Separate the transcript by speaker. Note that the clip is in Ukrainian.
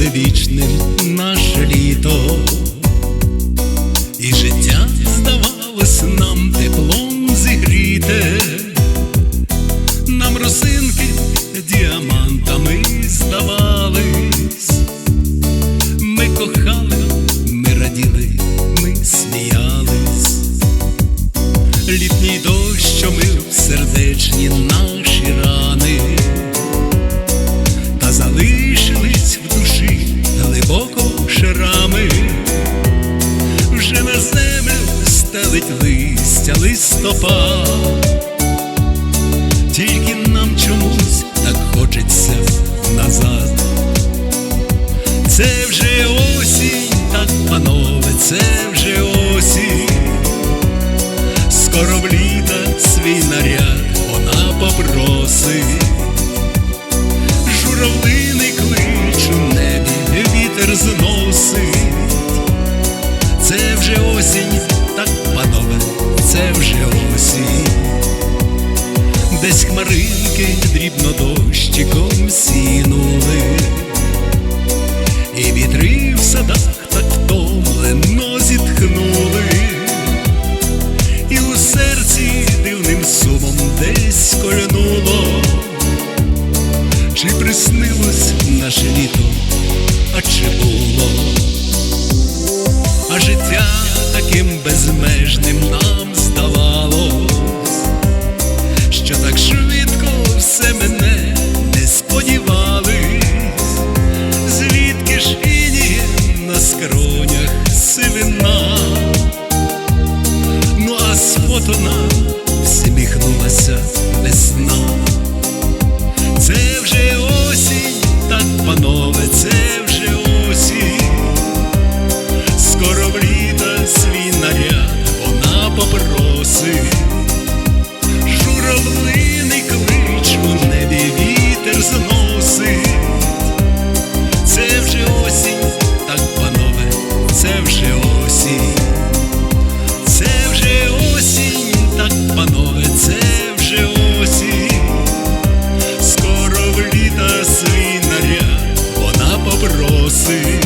Speaker 1: буде вічним наше літо, і життя здавалось нам теплом зігріте, нам росинки діамантами здавались, ми кохали, ми раділи, ми сміялись, літній дощ, що мив сердечні наші шрами, вже на землю стелить листя листопад, тільки нам чомусь так хочеться назад. Це вже осінь, так, панове, це вже осінь, скоро в літа свій наряд вона попросить. Журавлини клич у небі, вітер зносить. Десь хмаринки дрібно дощиком сінули, і вітри в садах так втомлено зітхнули, і у серці дивним сумом десь кольнуло. Чи приснилось наше літо, а чи було? А життя таким безмежним нам а з фото всміхнулася свій наряд, вона попросить.